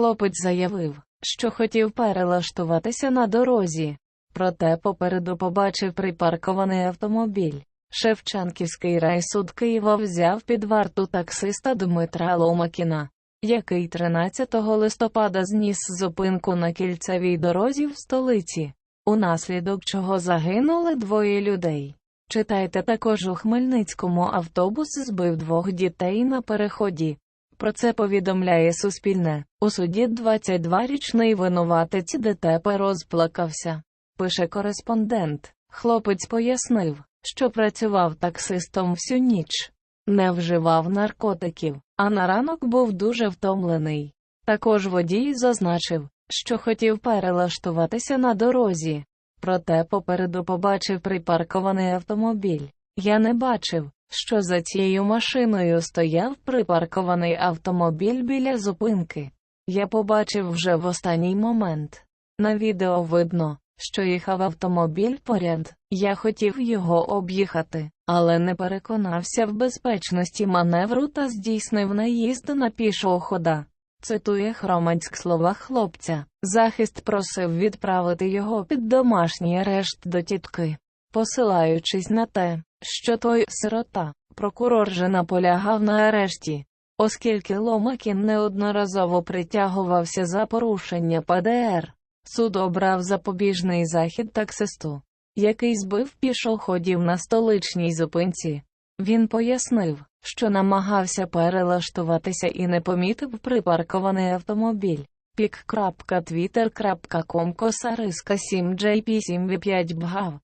Хлопець заявив, що хотів перелаштуватися на дорозі, проте попереду побачив припаркований автомобіль. Шевченківський райсуд Києва взяв під варту таксиста Дмитра Ломакіна, який 13 листопада зніс зупинку на кільцевій дорозі в столиці, унаслідок чого загинули двоє людей. Читайте також у Хмельницькому автобус збив двох дітей на переході. Про це повідомляє Суспільне. У суді 22-річний винуватець ДТП розплакався. Пише кореспондент. Хлопець пояснив, що працював таксистом всю ніч, не вживав наркотиків, а на ранок був дуже втомлений. Також водій зазначив, що хотів перелаштуватися на дорозі, проте попереду побачив припаркований автомобіль. Я не бачив, що за цією машиною стояв припаркований автомобіль біля зупинки. Я побачив вже в останній момент. На відео видно, що їхав автомобіль поряд. Я хотів його об'їхати, але не переконався в безпечності маневру та здійснив наїзд на пішохода. Цитує громадськ слова хлопця. Захист просив відправити його під домашній арешт до тітки, посилаючись на те, що той сирота, прокурор же наполягав на арешті, оскільки Ломакін неодноразово притягувався за порушення ПДР. Суд обрав запобіжний захід таксисту, який збив пішоходів на столичній зупинці. Він пояснив, що намагався перелаштуватися і не помітив припаркований автомобіль. pik.twitter.com косариска 7jp7v5 бгав.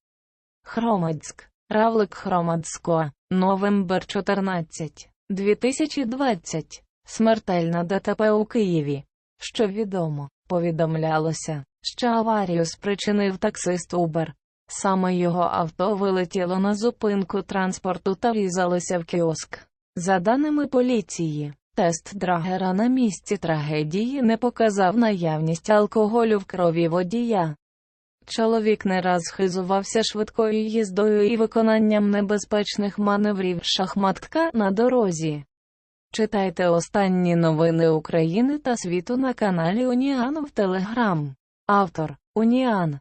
Хромадськ. Равлик Хромадсько. Новембер 14. 2020. Смертельна ДТП у Києві. Що відомо, повідомлялося, що аварію спричинив таксист Uber. Саме його авто вилетіло на зупинку транспорту та врізалося в кіоск. За даними поліції, тест драгера на місці трагедії не показав наявність алкоголю в крові водія. Чоловік не раз хизувався швидкою їздою і виконанням небезпечних маневрів шахматка на дорозі. Читайте останні новини України та світу на каналі Уніан в Телеграм. Автор Уніан.